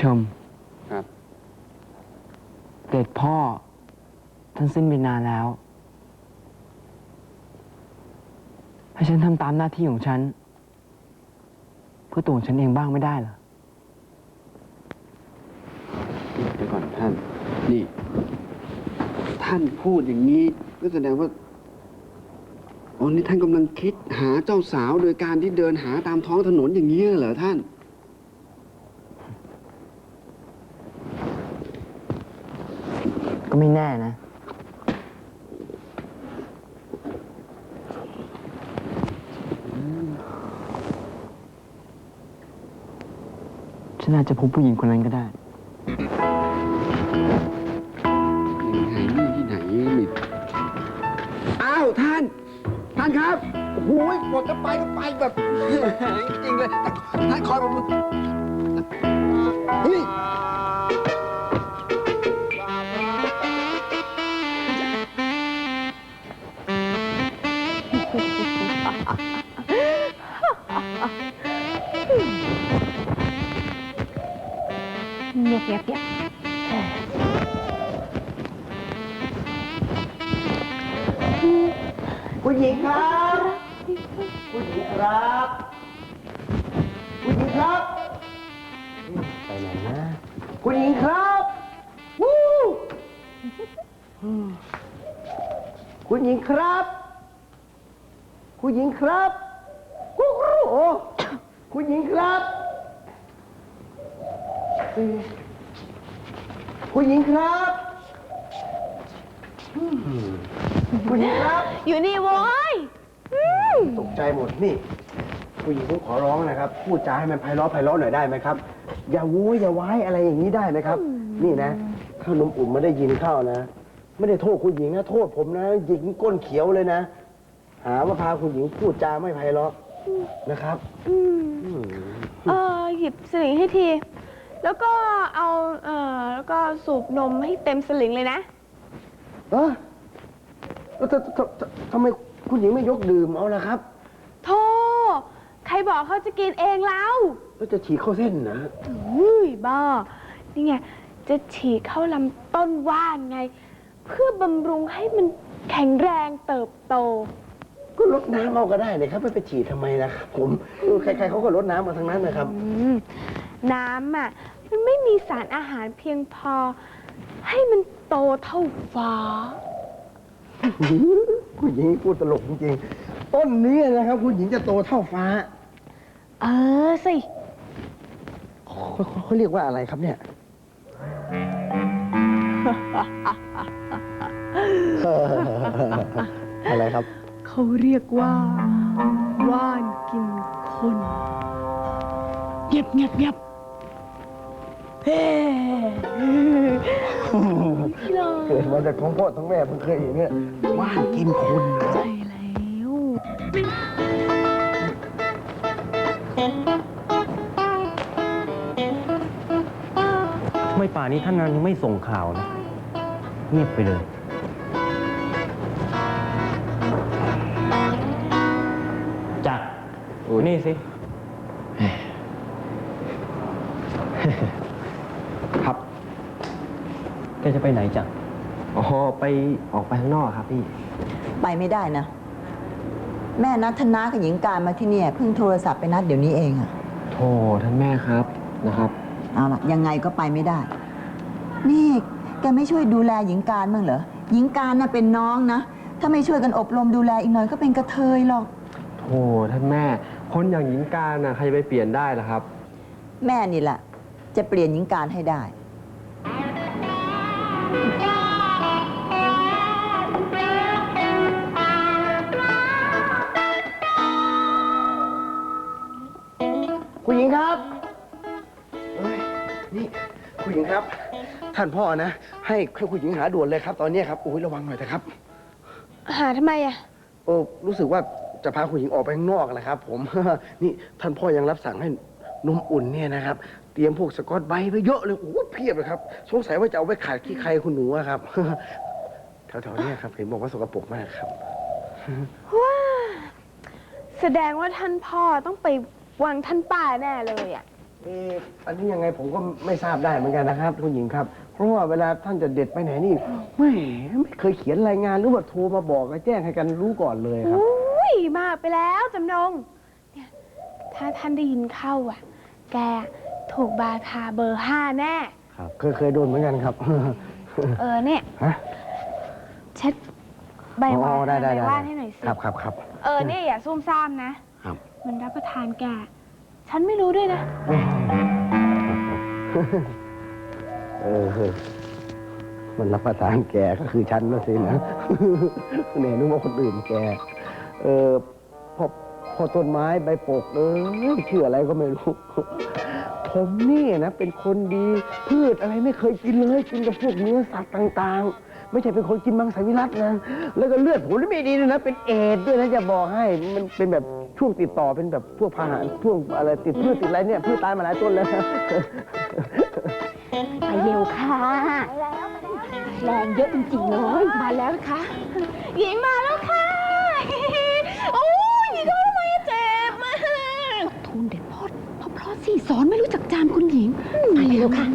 ชมครับ เด็ดพ่อ ท่านสิ้นไปนานแล้ว ให้ฉันทำตามหน้าที่ของฉัน เพื่อตัวของฉันเองบ้างไม่ได้เหรอ เดี๋ยวก่อนท่าน นี่ ท่านพูดอย่างนี้ ก็แสดงว่าอ๋อนี่ท่านกำลังคิดหาเจ้าสาวโดยการที่เดินหาตามท้องถนนอย่างนี้เหรอท่าน ก็ไม่แน่นะ ฉันอาจจะพบผู้หญิงคนนั้นก็ได้ไงนี่ที่ไหนนี่อ้าวท่าน ท่านครับโอ้โหกดจะไปก็ไปแบบ จริงเลยท่านคอยมเฮ้ย เงียบเงียบเงียบคุณหญิงครับคุณหญิงครับคุณหญิงครับ ไปไหนนะคุณหญิงครับวู้คุณหญิงครับ คุณหญิงครับ กุ๊กรูโอ้คุณหญิงครับเอ่อคุณหญิงครับคุณหญิงครับ อยู่นี่โว้ยอืมตกใจหมดนี่ผู้หญิงผมขอร้องนะครับ พูดจาให้มันไพเราะไพเราะหน่อยได้ไหมครับ อย่าโว้ยอย่าว้ายอะไรอย่างนี้ได้ไหมครับ นี่นะข้าวนมอุ่นไม่ได้ยินเข้านะ ไม่ได้โทษคุณหญิงนะ โทษผมนะ หญิงก้นเขียวเลยนะ หาว่าพาคุณหญิงพูดจาไม่ไพเราะ นะครับอืมอืมเออหยิบสลิงให้ที แล้วก็เอาเออแล้วก็สูบนมให้เต็มสลิงเลยนะ เออแล้วททททำไมคุณหญิงไม่ยกดื่มเอาล่ะครับ โธ่ใครบอกเขาจะกินเองแล้ว แล้วจะฉีกเข้าเส้นนะอุ้ยบ้า นี่ไง จะฉีกเข้าลำต้นว่านไง เพื่อบำรุงให้มันแข็งแรงเติบโต ก็ลดน้ำเอาก็ได้เลยครับไม่ไปฉีดทำไมนะครับผมเออใครๆเขาก็ลดน้ำมาทั้งนั้นนะครับ อืมน้ำอะมันไม่มีสารอาหารเพียงพอ ให้มันโตเท่าฟ้า ผู้หญิงพูดตลกจริงๆ ต้นนี้นะครับผู้หญิงจะโตเท่าฟ้าเออสิ เขาเขาเขาเรียกว่าอะไรครับเนี่ย อะไรครับ เขาเรียกว่า ว่านกินคนเงียบเงียบเงียบเฮ้เกิดมาจากท้องพ่อท้องแม่เพิ่งเคยเห็นเนี่ยว่านกินคนนะใจแล้วทำไมป่านี้ท่านยังไม่ส่งข่าวนะ เงียบไปเลย นี่สิ ครับ แกจะไปไหนจักรอ๋อ ไปออกไปข้างนอกครับพี่ ไปไม่ได้นะ แม่นัดธนากับหญิงการมาที่เนี่ยเพิ่งโทรศัพท์ไปนัดเดี๋ยวนี้เองอะโทษท่านแม่ครับนะครับ เอาล่ะยังไงก็ไปไม่ได้ นี่แกไม่ช่วยดูแลหญิงการบ้างเหรอหญิงการน่ะเป็นน้องนะ ถ้าไม่ช่วยกันอบรมดูแลอีกหน่อยก็เป็นกระเทยหรอก โธ่ท่านแม่ คนอย่างหญิงการน่ะใครจะไปเปลี่ยนได้ล่ะครับ แม่นี่แหละจะเปลี่ยนหญิงการให้ได้ คุณหญิงครับเอ้ยนี่คุณหญิงครับ ท่านพ่อนะ ให้ให้คุณหญิงหาด่วนเลยครับ ตอนนี้ครับโอ้ยระวังหน่อยนะครับ หาทำไมอะโอ้รู้สึกว่า จะพาคุณหญิงออกไปข้างนอกนะครับ ผม นี่ท่านพ่อยังรับสั่งให้นมอุ่นเนี่ยนะครับ เตรียมพวกสกอตไบรท์ไว้เยอะเลยโอ้โหเพียบเลยครับสงสัยว่าจะเอาไปขายขี้ใครคุณหนูอะครับ แถวๆเนี้ครับเห็นบอกว่าสกปรกมากครับ ว้าแสดงว่าท่านพ่อต้องไปวังท่านป้าแน่เลยอะโเอออันนี้ยังไงผมก็ไม่ทราบได้เหมือนกันนะครับ คุณหญิงครับ เพราะว่าเวลาท่านจะเด็ดไปไหนนี่ไม่ไม่เคยเขียนรายงานหรือว่าโทรมาบอกแจ้งให้กันรู้ก่อนเลยครับอุ้ ยมากไปแล้วจำนงเนี่ยถ้าท่านได้ยินเข้าอะ แกถูกบาทาเบอร์ห้าแน่เคยเคยโดนเหมือนกันครับ เออเนี่ยฮะ เช็ดใบอ๋วาอนได้ได้ใบได้วานให้หน่อยสิ ครับครับครับ เออเนี่ยอย่าซุ่มซ่ามนะ ครับ มันรับประทานแก ฉันไม่รู้ด้วยนะ เออมันรับประทานแกก็คือฉันนะสินะ เนี่ยนึกว่าคนอื่นแก เออพอพอต้นไม้ใบปกเออชื่ออะไรก็ไม่รู้ ผมนี่นะ เป็นคนดี พืชอะไรไม่เคยกินเลย กินกับพวกเนื้อสัตว์ต่าง ๆ ไม่ใช่เป็นคนกินมังสวิรัตนะ แล้วก็เลือดผมไม่ดีเลยนะ เป็นเอดด้วยนะจะบอกให้ มันเป็นแบบช่วงติดต่อเป็นแบบพวกพาหะช่วงอะไรติดพืชติดอะไรเนี่ยพืชตายมาหลายต้นแล้วไปเร็วค่ะแรงเยอะจริงๆเลยมาแล้วคะหญิงมาแล้วค่ะ โอ้ยหญิงเขาทำไมเจ็บมากทูลเด็ดพอดเพราะเพราะสี่สอนไม่รู้จักจามคุณหญิงไปเร็วค่ะ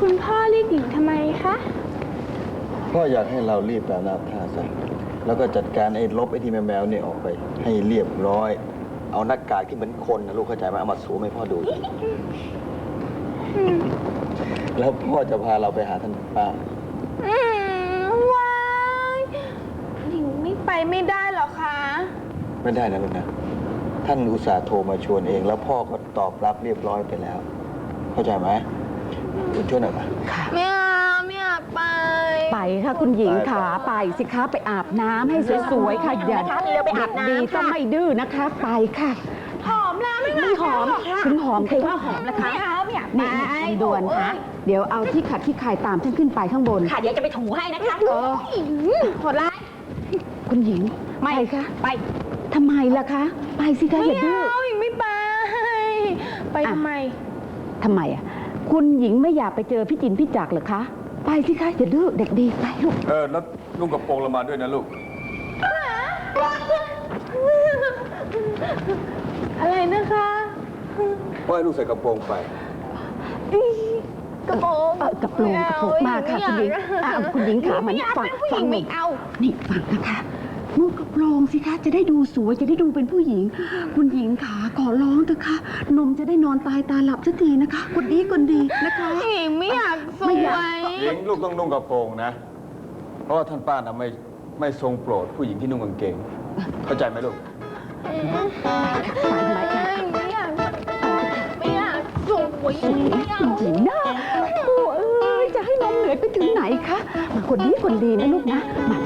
คุณพ่อเรียกหญิงทำไมคะ พ่ออยากให้เรารีบแปลนาบท่าซะแล้วก็จัดการไอ้ลบไอ้ที่แมวๆเนี่ยออกไปให้เรียบร้อย เอาหน้ากากที่เหมือนคนนะลูกเข้าใจไหมเอามาสวมให้พ่อดูแล้วพ่อจะพาเราไปหาท่านป้า อืมว้ายหญิง ไม่ไปไม่ได้หรอคะ ไม่ได้นะลูกนะ ท่านอุตส่าห์โทรมาชวนเอง แล้วพ่อก็ตอบรับเรียบร้อยไปแล้ว เข้าใจไหมคุณช่วยหน่อยมาไม่เอาไม่อยากไปไปค่ะคุณหญิงค่ะไปสิคะไปอาบน้ำให้สวยๆค่ะอย่าเร็วไปอาบน้ำดีค่ะ ต้องไม่ดื้อนะคะ ไปค่ะ หอมแล้วไม่ไม่หอมถึงหอมใครว่าหอมล่ะคะ ไม่เอาไม่อยากไปนี่ลำดวนคะเดี๋ยวเอาที่ขัดที่คายตามฉันขึ้นไปข้างบน ค่ะเดี๋ยวจะไปถูให้นะคะเออโหดร้าย คุณหญิงไม่ไปค่ะไปทำไมล่ะคะ ไปสิคะไม่อย่าดื้อเอาหญิงไม่ไป ไปทำไมทำไมอะคุณหญิงไม่อยากไปเจอพี่จินพี่จักรเหรอคะ ไปสิคะอย่าดื้อเด็กดีไปลูกเออแล้วนุ่งกระโปรงเรามาด้วยนะลูก อะไรนะคะพ่อให้ลูกใส่กระโปรงไป กระโปรงเออกระโปรงกระโปรงมากค่ะคุณหญิงอะคุณหญิงขามันไอยกฟังเป็นผู้หฟัญิงงหไม่น่อยเอานี่ฟังนะคะ นุ่งกระโปรงสิคะ จะได้ดูสวยจะได้ดูเป็นผู้หญิง คุณหญิงขาขอร้องเถอะค่ะนมจะได้นอนตายตาหลับสักทีนะคะคนดีคนดีนะคะหญิงไม่อยากสไม่วอยากยหญิงลูกต้องนุ่งกระโปรงนะ เพราะว่าท่านป้าน่ะไม่ไม่ทรงโปรดผู้หญิงที่นุ่งกางเกง เข้าใจไหมลูกไปไหมคะไม่อยากไม่อยากสวยไม่เอาคุณหญิงนะโอ้เอ้ยจะให้นมเหนื่อยไปถึงไหนคะมาคนดีคนดีนะลูกนะมา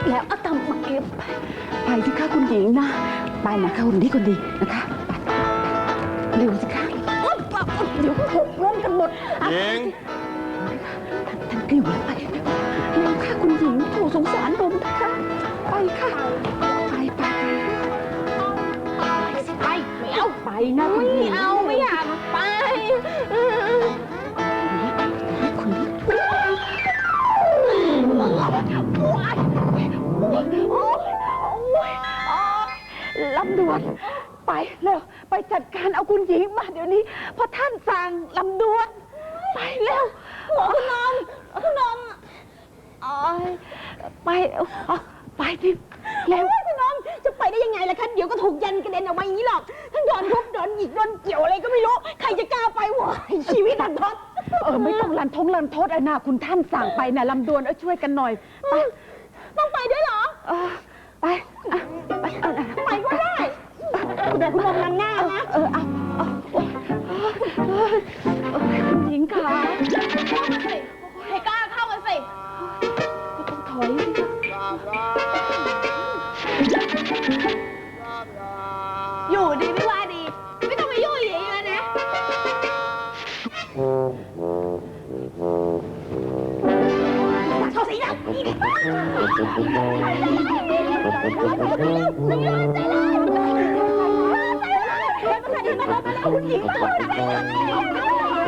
ไปไปไปเอาละอีกแล้วเอาตามมาเก็บ ไปไปสิคะคุณหญิงนะ ไปนะคะคนดีคนดีนะคะไปเร็วสิคะอุ๊บอุ๊บอุ๊บเดี๋ยวหกล้มกันหมดอะหญิง ท่านกลิ้วแล้วไปเร็วค่ะคุณหญิงโถสงสารนมนะคะ ไปค่ะ ไปไปไปสิไปไม่เอาไปนะคุณไม่หญิงเอาไม่อยากไป ไปเร็วไปจัดการเอาคุณหญิงมาเดี๋ยวนี้เพราะท่านสั่งลำดวน ไปเร็วหัวคุณนมคุณนมอ๋อยไปเอาไปดิเร็วคุณน้องจะไปได้ยังไงล่ะคะเดี๋ยวก็ถูกยันกระเด็นออกมาอย่างนี้หรอกทั้งโดนทุบโดนหยิกโดนเกี่ยวอะไรก็ไม่รู้ ใครจะกล้าไปวะชีวิตทันทดเออไม่ต้องรันทงรันโทษไอ้นาคุณท่านสั่งไปนะลำดวนเออช่วยกันหน่อยไปต้องไปด้วยเหรอเออไปอ่ ให้กล้าเข้ามาสิก็ต้องถอยสิ อยู่ดีไม่ว่าดี ไม่ต้องมายุ่งอย่างนี้เลยนะเมา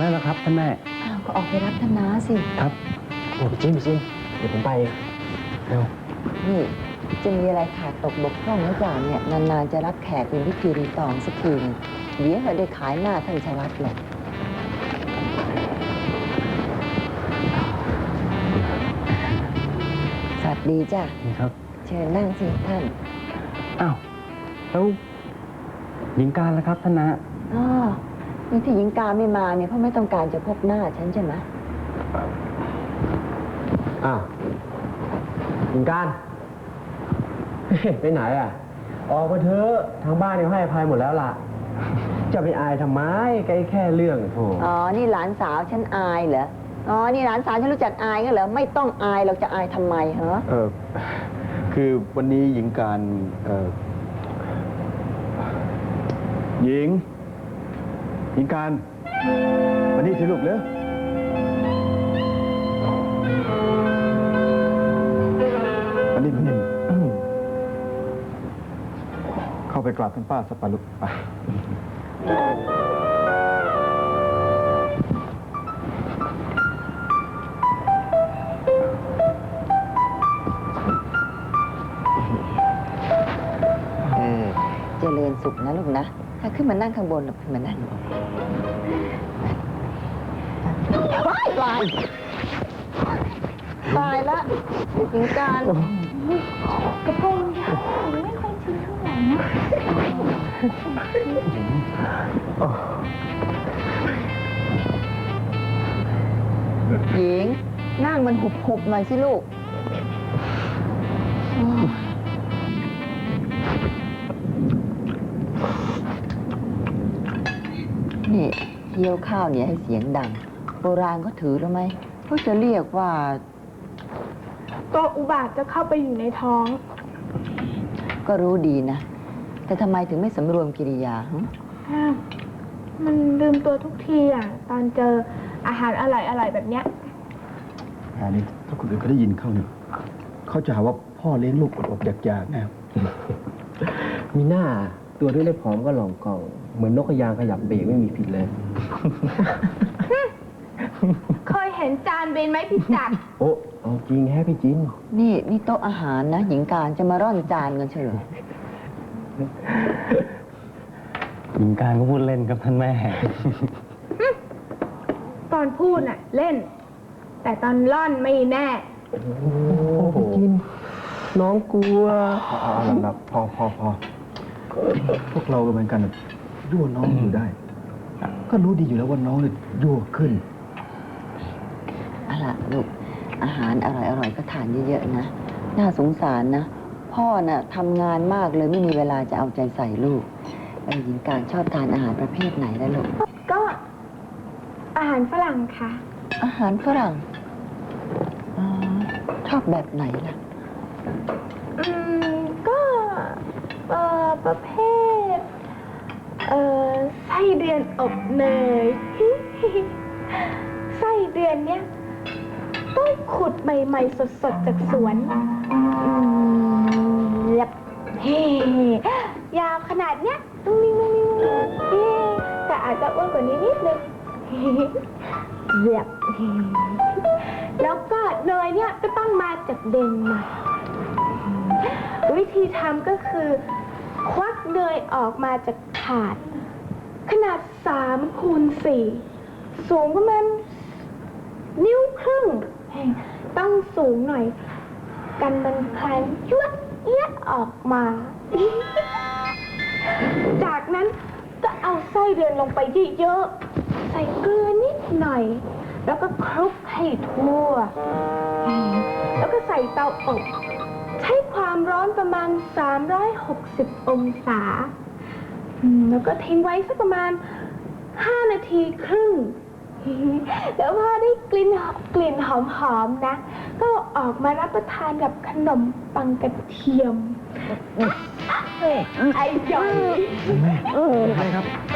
แล้วนะครับท่านแม่อาก็ออกไปรับท่านน้าสิ ครับโอ้ยจิ้มจิ้มเดี๋ยวผมไปเเร็ว นี่ จะมีอะไรขาดตกบกพร่องหรือเปล่าเนี่ยนานๆจะรับแขกเป็นพิธีรีตองสักทีหนึงเดี๋ยวเราได้ขายหน้าท่านชวัตหรอกสวัสดีจ้ะนี่ครับ เชิญนั่งสิท่าน อ้าวแล้วหญิงการแล้วครับท่านนะอ๋อนี่ที่หญิงการไม่มาเนี่ยเพราะไม่ต้องการจะพบหน้าฉันใช่ไหมอ้าวหญิงการ ไปไหนอะ ออกมาเถอะทางบ้านเนี่ยให้อภัยหมดแล้วล่ะ จะไปอายทำไมแค่แค่เรื่องโธ่อ๋อ นี่หลานสาวฉันอายเหรอ อ๋อ นี่หลานสาวฉันรู้จักอายกันเหรอ ไม่ต้องอายเราจะอายทำไมเหรอ เออคือวันนี้หญิงการเออหญิง หญิงการวันนี้สิลูกเร็ว กราบท่านป้าสักปะลูกไปเออเจริญสุขนะลูกนะ ถ้าขึ้นมานั่งข้างบนหรอกขึ้นมานั่งว้ายตายตายละหญิงการกระโปรงยาว หร่นะหญิง นั่งมันหุบหุบๆหน่อยสิลูก นี่เคี้ยวข้าวเนี่ยให้เสียงดัง โบราณก็ถือแล้วไหมเขาจะเรียกว่า ตัวอุบาทจะเข้าไปอยู่ในท้อง ก็รู้ดีนะ แต่ทำไมถึงไม่สำรวมกิริยาหึอ้าวมันลืมตัวทุกทีอะ ตอนเจออาหารอร่อยอร่อยๆแบบเนี้ยอันนี้ถ้าคนอื่นเขาได้ยินเข้าเนี่ยเขาจะหาว่าพ่อเลี้ยงลูกอดๆอยากๆนะครับมีหน้าตัวที่เล็กผอมก็หลองกล่อง เหมือนนกกระยางขยับเบรกไม่มีผิดเลย เคยเห็นจานเบนไหมพี่จักร โอ้เอาจริงแฮะพี่จิน นี่นี่โต๊ะอาหารนะ หญิงการจะมาร่อนจานกันเฉยเหรอ หญิงการก็พูดเล่นครับท่านแม่ ตอนพูดน่ะ เล่น แต่ตอนล่อนไม่แน่โอ้พี่จินน้องกลัวเอาเอาเอาหลับๆพอพอพอพวกเราก็เหมือนกันน่ะยั่วน้องอยู่ได้ ก็รู้ดีอยู่แล้วว่าน้องเนี่ยยั่วขึ้น เอาล่ะลูกอาหารอร่อยๆก็ทานเยอะๆนะ น่าสงสารนะ พ่อน่ะทำงานมากเลยไม่มีเวลาจะเอาใจใส่ลูกเออหญิงการชอบทานอาหารประเภทไหนแล้วลูก ก็อาหารฝรั่งค่ะ อาหารฝรั่งอ๋อชอบแบบไหนล่ะ อืม ก็เอ่อประเภท เอ่อไส้เดือนอบเนย ไส้เดือนเนี้ยต้องขุดใหม่ๆสดๆจากสวน อืมแบบเฮ้ยาวขนาดเนี้ยตุ้งนิ่งตุ้งนิ่งตุ้งนิ่งเฮ้แต่อาจจะอ้วนกว่านี้นิดนึงแบบแล้วก็เนยเนี่ยก็ต้องมาจากเดนมาร์กวิธีทำก็คือ ควักเนยออกมาจากถาด ขนาด3คูณ4สูงประมาณนิ้วครึ่ง ต้องสูงหน่อย กันมันคลายยวดเอี้ยะออกมา จากนั้นก็เอาไส้เดือนลงไปเยอะๆใส่เกลือนิดหน่อย แล้วก็คลุกให้ทั่ว แล้วก็ใส่เตาอบใช้ความร้อนประมาณ 360 องศาอืมแล้วก็ทิ้งไว้สักประมาณ 5 นาทีครึ่ง แล้วพอได้กลิ่นหอมกลิ่นหอมๆนะ ก็ออกมารับประทานกับขนมปังกระเทียมไอ้จอยแม่ใช่ครับเ